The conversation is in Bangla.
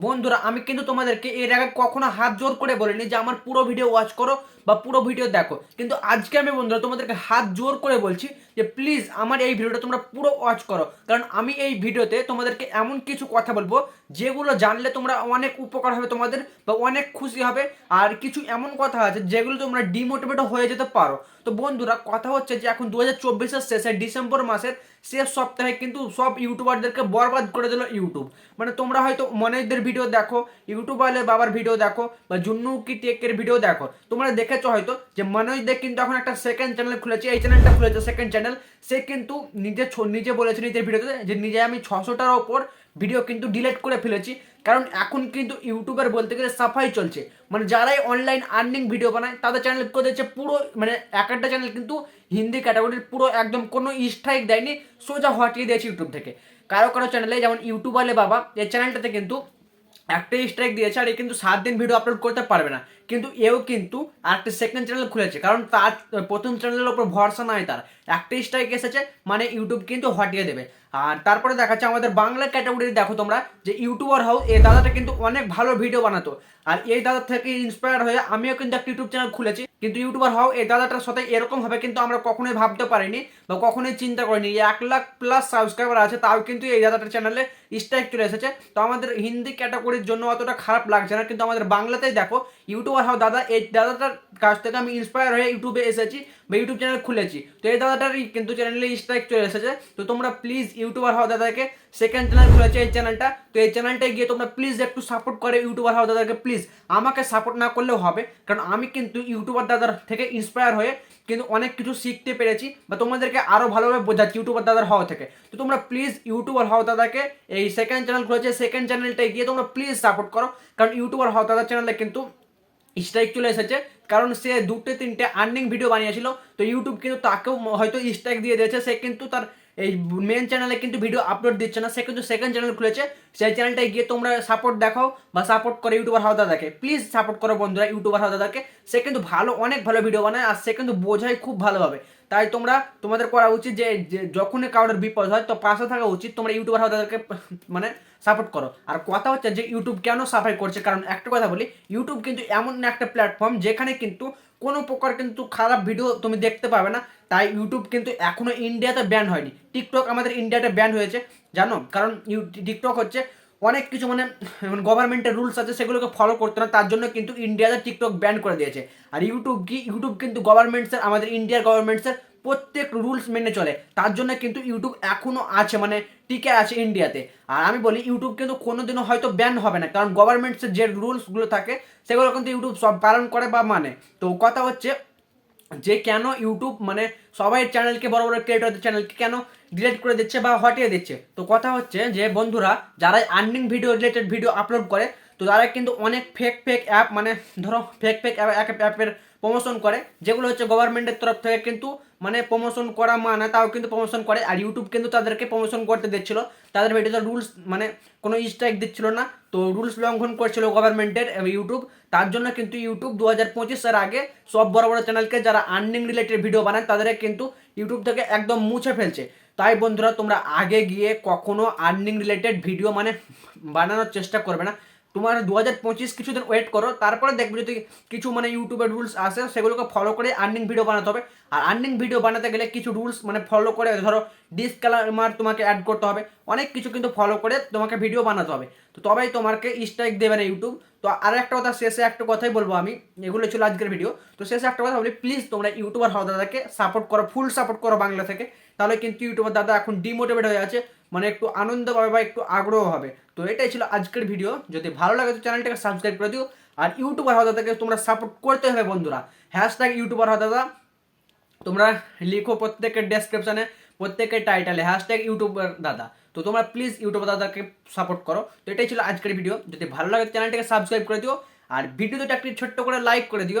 বন্ধুরা, আমি কিন্তু তোমাদেরকে এর আগে কখনো হাত জোর করে বলিনি যে আমার পুরো ভিডিও ওয়াচ করো বা পুরো ভিডিও দেখো। কিন্তু আজকে আমি বন্ধুরা তোমাদেরকে হাত জোর করে বলছি যে প্লিজ আমার এই ভিডিওটা তোমরা পুরো ওয়াচ করো। কারণ আমি এই ভিডিওতে তোমাদেরকে এমন কিছু কথা বলব, যেগুলো জানলে তোমরা অনেক উপকার হবে তোমাদের বা অনেক খুশি হবে। আর কিছু এমন কথা আছে যেগুলো তোমরা ডিমোটিভেট হয়ে যেতে পারো। তো বন্ধুরা, কথা হচ্ছে যে এখন দু হাজার চব্বিশের শেষে ডিসেম্বর মাসের শেষ সপ্তাহে কিন্তু সব ইউটিউবারদেরকে বরবাদ করে দিল ইউটিউব। মানে তোমরা হয়তো মনেদের ভিডিও দেখো, ইউটিউবারের বাবার ভিডিও দেখো বা জুন্নু কি টেকের ভিডিও দেখো। তোমরা দেখেছ হয়তো যে মনোজদের কিন্তু এখন একটা সেকেন্ড চ্যানেল খুলেছে, এই চ্যানেলটা খুলেছে সেকেন্ড চ্যানেল সে কিন্তু নিজে নিজে বলেছে নিজের ভিডিওতে যে নিজে আমি ছশোটার ওপর ভিডিও কিন্তু ডিলিট করে ফেলেছি। কারণ এখন কিন্তু ইউটিউবের বলতে গেলে সাফাই চলছে। মানে যারাই অনলাইন আর্নিং ভিডিও বানায়, তাদের চ্যানেল করে দিচ্ছে পুরো মানে এক একটা চ্যানেল কিন্তু হিন্দি ক্যাটাগরির পুরো একদম কোনো স্ট্রাইক দেয়নি, সোজা হটিয়ে দিয়েছে ইউটিউব থেকে। কারও কারও চ্যানেলে যেমন ইউটিউব বাবা এই চ্যানেলটাতে কিন্তু একটাই স্ট্রাইক দিয়েছে আর এ কিন্তু সাত দিন ভিডিও আপলোড করতে পারবে না। কিন্তু এও কিন্তু আরেকটা সেকেন্ড চ্যানেল খুলেছে। কারণ তার প্রথম চ্যানেলের ওপর ভরসা নাই তার। একটাই স্ট্রাইক এসেছে মানে ইউটিউব কিন্তু হটিয়ে দেবে। আর তারপরে দেখাচ্ছে আমাদের বাংলা ক্যাটাগরি দেখো তোমরা, যে ইউটিউবার হও এই দাদাটা কিন্তু অনেক ভালো ভিডিও বানাতো। আর এই দাদার থেকে ইন্সপায়ার হয়ে আমিও কিন্তু একটা ইউটিউব চ্যানেল খুলেছি। কিন্তু ইউটিউবার হও এই দাদাটার সাথে এরকম হবে কিন্তু আমরা কখনোই ভাবতে পারিনি বা কখনোই চিন্তা করিনি। এক লাখ প্লাস সাবস্ক্রাইবার আছে, তাও কিন্তু এই দাদাটার চ্যানেলে স্ট্রাইক চলে এসেছে। তো আমাদের হিন্দি ক্যাটাগরির জন্য অতটা খারাপ লাগছে না, কিন্তু আমাদের বাংলাতেই দেখো ইউটিউবার হও দাদা, এই দাদাটার কাছ থেকে আমি ইন্সপায়ার হয়ে ইউটিউবে এসেছি বা ইউটিউব চ্যানেল খুলেছি। তো এই দাদাটারই কিন্তু চ্যানেলে স্ট্রাইক চলে এসেছে। তো তোমরা প্লিজ ইউটিউবার হও দাদাকে সেকেন্ড চ্যানেল খুলেছে এই চ্যানেলটা তো এই চ্যানেলটায় গিয়ে তোমরা প্লিজ একটু সাপোর্ট করে ইউটিউবার হও দাদাকে প্লিজ আমাকে সাপোর্ট না করলেও হবে, কারণ আমি কিন্তু ইউটিউবার দাদার থেকে ইন্সপায়ার হয়ে কিন্তু অনেক কিছু শিখতে পেরেছি বা তোমাদেরকে আরও ভালোভাবে বোঝাচ্ছি ইউটিউবার দাদার হওয়া থেকে। তো তোমরা প্লিজ ইউটিউবার হও দাদাকে এই সেকেন্ড চ্যানেল খুলেছে। সেকেন্ড চ্যানেলটায় গিয়ে তোমরা প্লিজ সাপোর্ট করো, কারণ ইউটিউবার হও দাদার চ্যানেলে কিন্তু স্ট্রাইক চলে এসেছে। কারণ সে দুটো তিনটে আর্নিং ভিডিও বানিয়েছিল, তো ইউটিউব কিন্তু তাকেও হয়তো স্ট্রাইক দিয়ে দিয়েছে। সে কিন্তু তার এই মেন চ্যানেলে কিন্তু ভিডিও আপলোড দিচ্ছে না, সে কিন্তু সেকেন্ড চ্যানেল খুলেছে। সেই চ্যানেলটায় গিয়ে তোমরা সাপোর্ট দেখাও বা সাপোর্ট করে ইউটিউবার হাওয়া দাদাকে। প্লিজ সাপোর্ট করো বন্ধুরা ইউটিউবার হাওয়া দাদাকে। সে কিন্তু ভালো, অনেক ভালো ভিডিও বানায় আর সে কিন্তু বোঝায় খুব ভালোভাবে। তাই তোমরা, তোমাদের করা উচিত যে যখনই কারোর বিপদ হয়, তো পাশে থাকা উচিত তোমরা ইউটিউবার হাওয়া দাদাকে মানে সাপোর্ট করো। আর কথা হচ্ছে যে, ইউটিউব কেন সাফাই করছে? কারণ একটা কথা বলি, ইউটিউব কিন্তু এমন একটা প্ল্যাটফর্ম যেখানে কিন্তু কোনো প্রকার কিন্তু খারাপ ভিডিও তুমি দেখতে পাবে না। তাই ইউটিউব কিন্তু এখনও ইন্ডিয়াতে ব্যান হয়নি। টিকটক আমাদের ইন্ডিয়াতে ব্যান হয়েছে। জানো? কারণ টিকটক হচ্ছে অনেক কিছু মানে গভর্নমেন্টের রুলস আছে, সেগুলোকে ফলো করতে না, তার জন্য কিন্তু ইন্ডিয়াতে টিকটক ব্যান করে দিয়েছে। আর ইউটিউব কি ইউটিউব কিন্তু গভর্নমেন্টসের আমাদের ইন্ডিয়ার গভর্নমেন্টসের প্রত্যেক রুলস মেনে চলে। তার জন্য কিন্তু ইউটিউব এখনও আছে মানে টিকে আছে ইন্ডিয়াতে আর আমি বলি ইউটিউব কিন্তু কোনোদিনও হয়তো ব্যান হবে না, কারণ গভর্নমেন্টসের যে রুলসগুলো থাকে, সেগুলো কিন্তু ইউটিউব সব পালন করে বা মানে। তো কথা হচ্ছে যে কেন ইউটিউব মানে সবাই চ্যানেলকে বড় বড় ক্রিয়েটরদের চ্যানেলকে কেন ডিলেট করে দিচ্ছে বা হটিয়ে দিচ্ছে? তো কথা হচ্ছে যে, বন্ধুরা যারা earning video related video upload করে তো তারা কিন্তু অনেক ফেক ফেক অ্যাপ মানে ধরো ফেক ফেক অ্যাপের প্রমোশন করে, যেগুলো হচ্ছে গভর্নমেন্টের তরফ থেকে কিন্তু মানে প্রমোশন করা মানে তাও কিন্তু প্রমোশন করে, আর ইউটিউব কিন্তু তাদেরকে প্রমোশন করতে দিচ্ছিল। তাদের ভিডিওতে রুলস মানে কোনো স্ট্রাইক দিচ্ছিল না। তো রুলস লঙ্ঘন করছিল গভর্নমেন্টের ইউটিউব তার জন্য কিন্তু ইউটিউব দু হাজার পঁচিশের আগে সব বড় বড় চ্যানেলকে যারা আর্নিং রিলেটেড ভিডিও বানায় তাদের কিন্তু ইউটিউব থেকে একদম মুছে ফেলছে। তাই বন্ধুরা, তোমরা আগে গিয়ে কখনো আর্নিং রিলেটেড ভিডিও মানে বানানোর চেষ্টা করবে না। তোমার দু হাজার পঁচিশ কিছুদিন ওয়েট করো, তারপরে দেখবে যদি কিছু মানে ইউটিউবের রুলস আসে, সেগুলোকে ফলো করে আর্নিং ভিডিও বানাতে হবে। আর আর্নিং ভিডিও বানাতে গেলে কিছু রুলস মানে ফলো করে, ধরো ডিসকালার তোমাকে অ্যাড করতে হবে। অনেক কিছু কিন্তু ফলো করে তোমাকে ভিডিও বানাতে হবে। তো তবেই তোমাকে স্ট্রাইক দেবে না ইউটিউব তো আর একটা কথা, শেষে একটা কথাই বলব আমি, এগুলো ছিল আজকের ভিডিও তো শেষে একটা কথা বলি প্লিজ তোমরা ইউটিউবার হওয়া দাদাকে সাপোর্ট করো ফুল সাপোর্ট করো বাংলা থেকে। তাহলে কিন্তু ইউটিউবার দাদা এখন ডিমোটিভেট হয়ে আছে। মানে একটু আনন্দ পাবে বা একটু আগ্রহ হবে। তো এটাই ছিল আজকের ভিডিও যদি ভালো লাগে তো চ্যানেলটাকে সাবস্ক্রাইব করে দিও। আর ইউটিউবার হওয়া দাদাকে তোমরা সাপোর্ট করতে হবে বন্ধুরা। হ্যাশট্যাগ ইউটিউবার হওয়া তোমরা লিখো প্রত্যেকের ডেসক্রিপশনে প্রত্যেকের টাইটেলে হ্যাশট্যাগ ইউটিউবার দাদা। তো তোমরা প্লিজ ইউটিউব দাদাকে সাপোর্ট করো। তো এটাই ছিল আজকের ভিডিও যদি ভালো লাগে চ্যানেলটাকে সাবস্ক্রাইব করে দিও। আর ভিডিওতে একটি ছোট্ট করে লাইক করে দিও।